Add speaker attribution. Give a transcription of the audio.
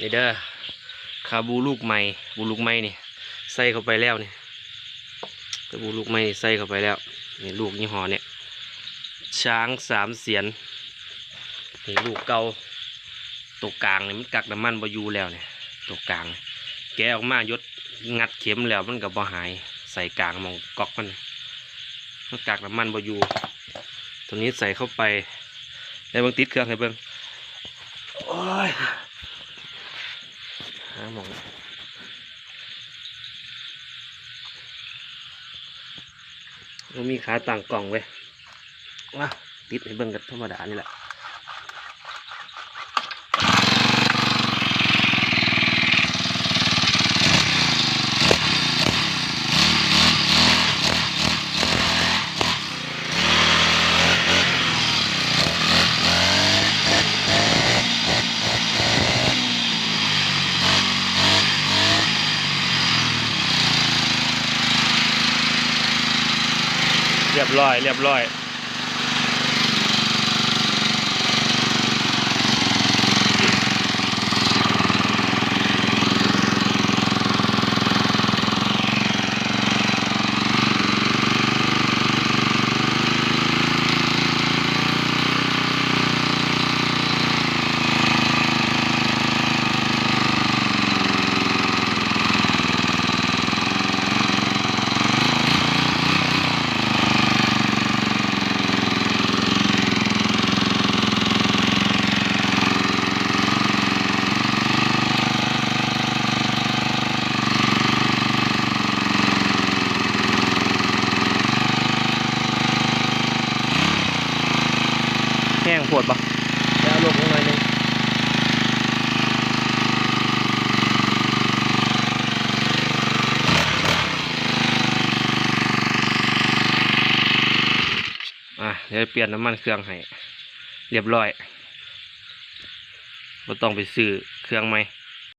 Speaker 1: นี่เด้อคาบูลูกใหม่บูลูกใหม่นี่ใส่เข้าไปแล้วนี่คาบูลูกใหม่ใส่เข้าไปแล้วนี่ลูกยี่ห้อเนี่ยช้างสามเสียนนี่ลูกเก่าตัวกลางนี่มันกักน้ำมันบอยูแล้วเนี่ยตัวกลาง แกออกมายดงัดเข็มแล้วมันก็บ่หายใส่กลางมองกอกมันมันกักน้ำมันบอยูตัวนี้ใส่เข้าไปแล้เบิ่งติดเครื่องให้เบิ่งโอ้ยาหมองมันมีขาต่างกล่องเว้ยว้าติดให้เบิ้งกันธรรมดานี่แหละ เรียบร้อย เรียบร้อย แห้งปวดปะแล้วลงลงหน่อยหนึงอะเดี๋ยวเปลี่ยนน้ำมันเครื่องให้เรียบร้อยเราต้องไปซื้อเครื่องใหม่